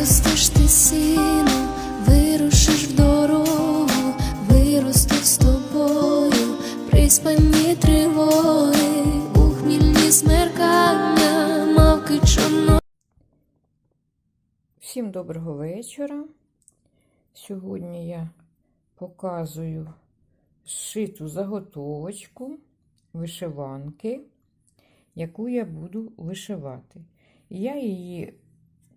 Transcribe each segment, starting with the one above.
Виростеш ти сіно, вирушиш в дорогу, виростуть з тобою, приспані тривоги, у хмільні смеркання, мавки чорно. Всім доброго вечора. Сьогодні я показую зшиту заготовочку вишиванки, яку я буду вишивати. Я її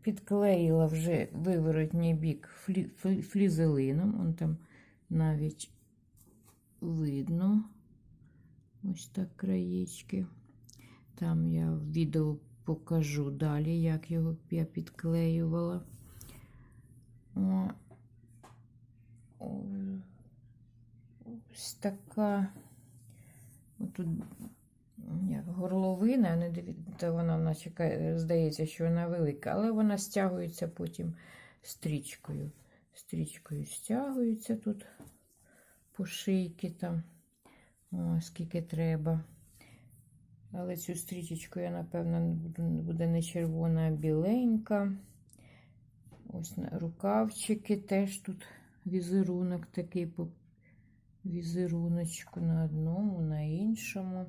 підклеїла вже виворотній бік флі, флі- флізелином. Он там навіть видно ось так краєчки. Там я в відео покажу далі, як його я підклеювала. О, ось така тут як горловина, не дивіться, вона наче здається, що вона велика, але вона стягується потім стрічкою. Стрічкою стягується тут по шийки там, о, скільки треба. Але цю стрічечку я, напевно, буде не червона, а біленька. Ось рукавчики теж тут візерунок такий по візеруночку на одному, на іншому.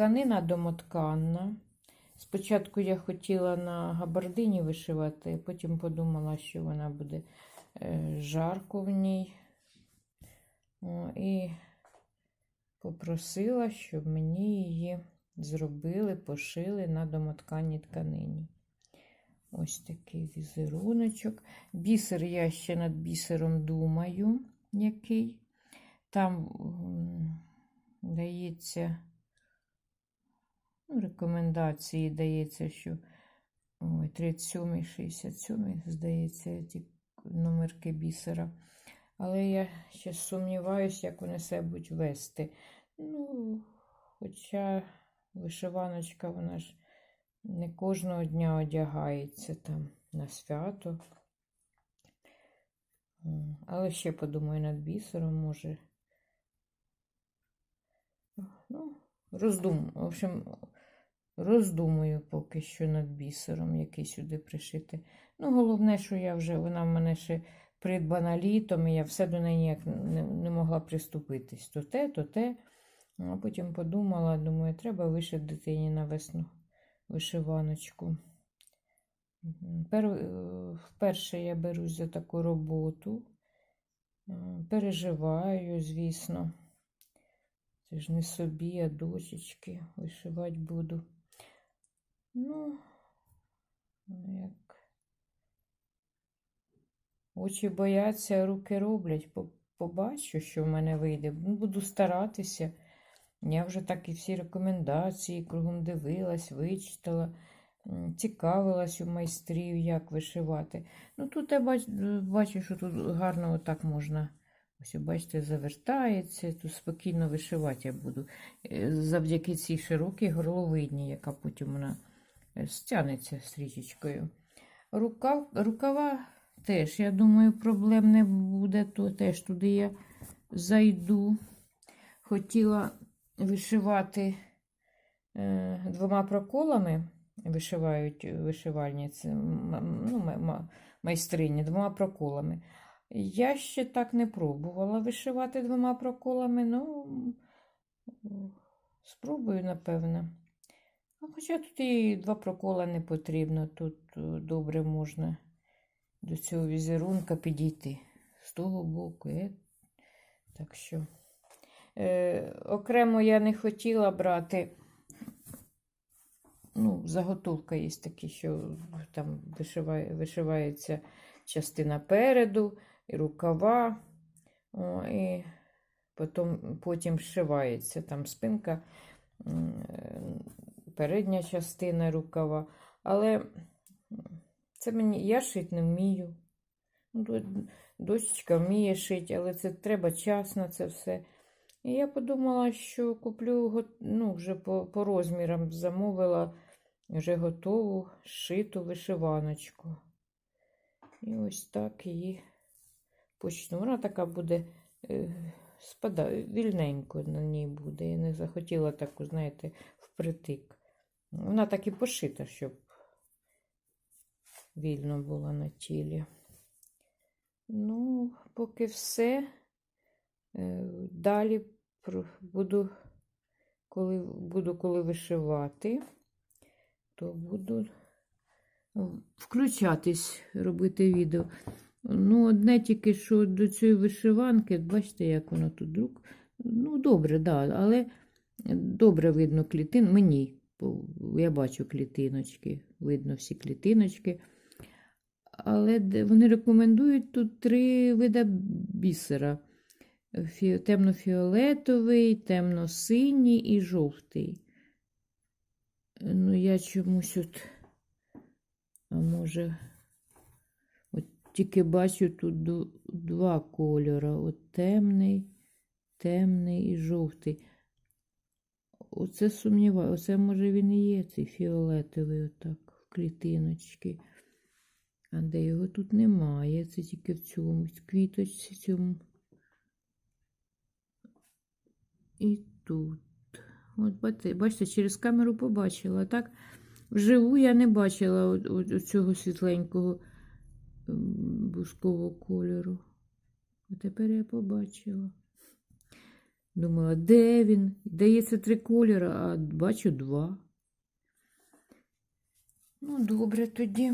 Тканина домотканна. Спочатку я хотіла на габардині вишивати, потім подумала, що вона буде е, жарко в ній. О, і попросила, щоб мені її зробили, пошили на домотканій тканині. Ось такий візеруночок. Бісер я ще над бісером думаю, який. Там дається рекомендації, дається, що 37, 67, здається, ті номерки бісера. Але я ще сумніваюся, як вони себе будуть вести. Ну, хоча вишиваночка, вона ж не кожного дня одягається там на свято. Але ще подумаю над бісером, може. Ну, роздум, в общем, роздумую поки що над бісером, який сюди пришити. Ну, головне, що я вже, вона в мене ще придбана літом, і я все до неї ніяк не, не могла приступитись. То те, то те. А потім подумала, думаю, треба вишити дитині на весну вишиваночку. Пер, е, вперше я берусь за таку роботу. Переживаю, звісно. Це ж не собі, а дочечки вишивати буду. Ну, як очі бояться, руки роблять. Побачу, що в мене вийде. Ну, Буду старатися. Я вже так і всі рекомендації кругом дивилась, вичитала, цікавилась у майстрів, як вишивати. Ну, тут я бач, бачу, що тут гарно отак можна. Ось, бачите, завертається, тут спокійно вишивати я буду. Е, Завдяки цій широкій горловині, яка потім вона е, стягнеться стрічечкою. Рукав, рукава теж, я думаю, проблем не буде, то теж туди я зайду. Хотіла вишивати е, двома проколами, вишивають вишивальниці, ну, ма- ма- майстрині, двома проколами. Я ще так не пробувала вишивати двома проколами, ну, спробую, напевно. Ну, Хоча тут і два прокола не потрібно, тут е, добре можна до цього візерунка підійти з того боку. е. Так що е, окремо я не хотіла брати. Ну, заготовка є такі, що там вишиває, вишивається частина переду, і рукава, о, і потім, потім зшивається там спинка, е, передня частина рукава. Але це мені я шити не вмію. Ну, Дочечка вміє шити, але це треба час на це все. І я подумала, що куплю ну, вже по, по розмірам замовила вже готову шиту вишиваночку. І ось так її почну. Вона така буде е, спада, вільненько на ній буде. Я не захотіла таку, знаєте, впритик. Вона так і пошита, щоб вільно було на тілі. Ну, поки все. Е, Далі буду, коли, буду коли вишивати, то буду включатись, робити відео. Ну, одне тільки, що до цієї вишиванки, бачите, як воно тут друк. Ну, добре, да, але добре видно клітин. Мені, я бачу клітиночки, видно всі клітиночки. Але вони рекомендують тут три види бісера: темно-фіолетовий, темно-синій і жовтий. Ну, я чомусь от, а може, от тільки бачу тут два кольори: от темний, темний і жовтий. Оце сумніваю, оце може він і є, цей фіолетовий, отак, в клітиночки. А де його тут немає, це тільки в цьому квіточці цьому. І тут. От бачите, через камеру побачила. Так, вживу я не бачила от, цього світленького бускового кольору. А тепер я побачила. Думала, де він? Дається три кольори, а бачу два. Ну, добре тоді.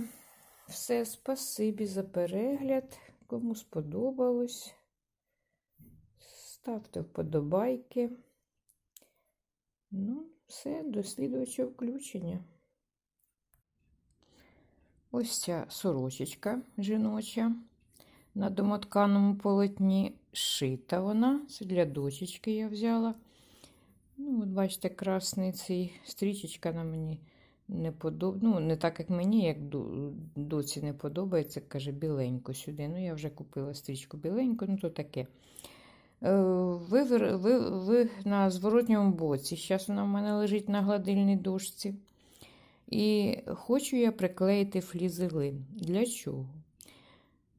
Все, спасибі за перегляд. Кому сподобалось. Ставте вподобайки. Ну, все, до включення. Ось ця сорочечка жіноча на домотканому полотні шита вона. Це для дочечки я взяла. Ну, от бачите, красний цей стрічечка на мені не подобається. Ну, не так, як мені, як доці не подобається, каже, біленько сюди. Ну, я вже купила стрічку біленьку, ну то таке. Е, Ви, ви, ви, на зворотньому боці. Зараз вона в мене лежить на гладильній дошці. І хочу я приклеїти флізелин. Для чого?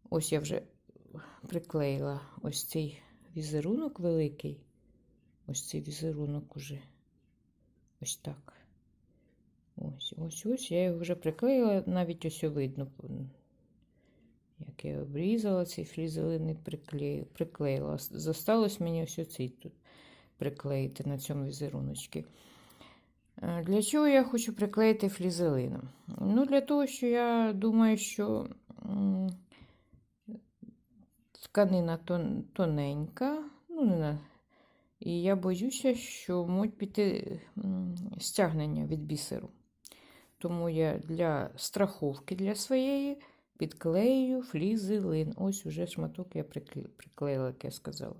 Ось я вже приклеїла ось цей візерунок великий. Ось цей візерунок уже. Ось так. Ось, ось, ось. Я його вже приклеїла, навіть ось видно, як я обрізала цей флізелин і приклеїла. Зосталось мені ось оцей тут приклеїти на цьому візеруночці. Е, Для чого я хочу приклеїти флізелином? Ну, для того, що я думаю, що тканина тоненька, ну, не і я боюся, що можуть піти стягнення від бісеру. Тому я для страховки для своєї підклею флізелин. Ось уже шматок я приклеїла, як я сказала.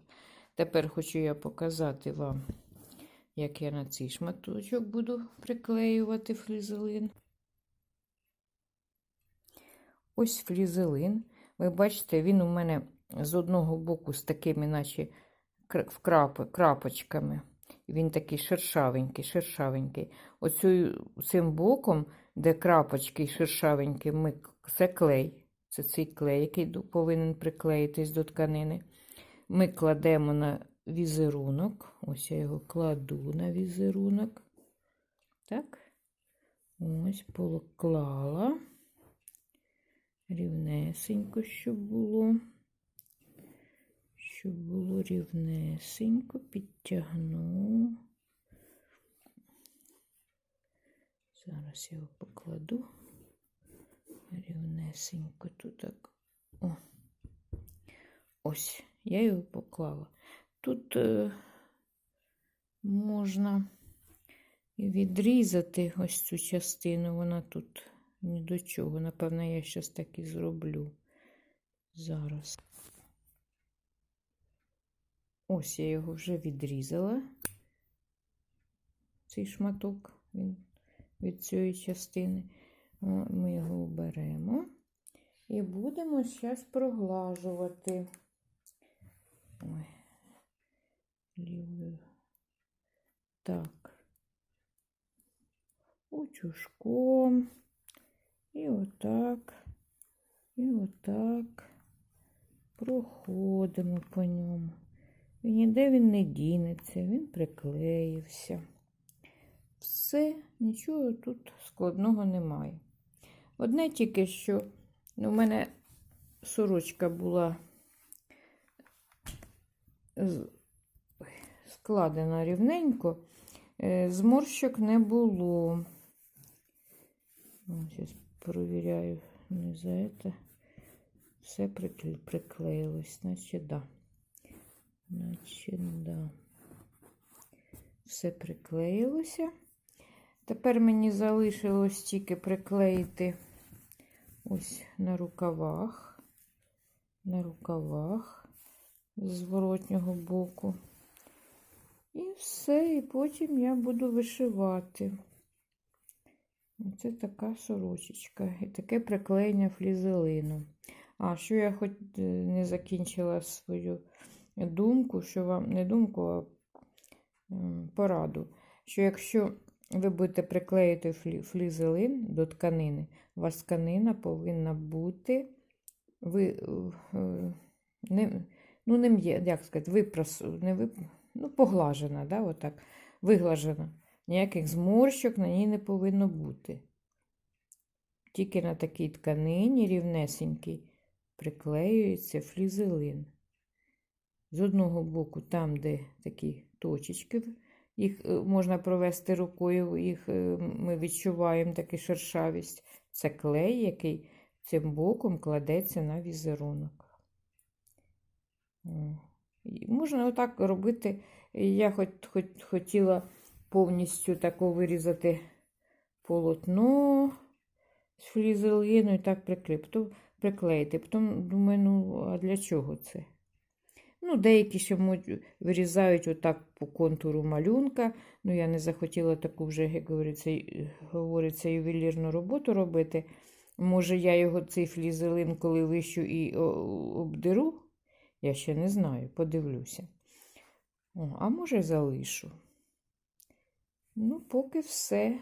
Тепер хочу я показати вам, як я на цей шматочок буду приклеювати флізелин. Ось флізелин. Ви бачите, він у мене з одного боку з такими, наче кр- вкрап- крапочками. Він такий шершавенький, шершавенький. Оцю, цим боком, де крапочки шершавенькі, ми, це клей. Це цей клей, який повинен приклеїтись до тканини. Ми кладемо на візерунок. Ось я його кладу на візерунок. Так. Ось поклала. Рівнесенько, щоб було. Щоб було рівнесенько, підтягну. Зараз я його покладу. Рівнесенько тут. О. Ось, я його поклала. Тут е, можна відрізати ось цю частину, вона тут ні до чого. Напевно, я щось так і зроблю зараз. Ось я його вже відрізала, цей шматок він від цієї частини. Ми його оберемо і будемо зараз проглажувати. Ой, лівою. Так. Утюжком. І отак. І отак. Проходимо по ньому. Ніде він не дінеться, він приклеївся. Все, нічого тут складного немає. Одне тільки що ну, у мене сорочка була складена рівненько, е, зморщок не було. Зараз перевіряю, не за це. Все приклеїлось, значить, да. Значить, да. Все приклеїлося. Тепер мені залишилось тільки приклеїти ось на рукавах, на рукавах зворотнього боку. І все, і потім я буду вишивати. Оце така сорочечка і таке приклеєння флізелину. А що я хоч е, не закінчила свою думку, що вам не думку, а пораду, що якщо ви будете приклеїти флізелин до тканини, у вас тканина повинна бути ви, е, не, ну, не м'є, як сказати, випрос, не вип, ну, поглажена, да, отак, виглажена. Ніяких зморщок на ній не повинно бути. Тільки на такій тканині рівнесенькій приклеюється флізелин. З одного боку, там, де такі точечки, їх е, можна провести рукою, їх е, ми відчуваємо таку шершавість. Це клей, який цим боком кладеться на візерунок. Можна отак робити. Я хоч, хоч хотіла повністю тако вирізати полотно з флізелину і так приклеїти. Потім приклеїти. Потім думаю, ну, а для чого це? Ну, деякі ще вирізають отак по контуру малюнка. Ну, я не захотіла таку вже, як говориться, говориться, ювелірну роботу робити. Може, я його цей флізелин, коли вищу і обдеру? Я ще не знаю, подивлюся. О, а може, залишу. Ну, поки все.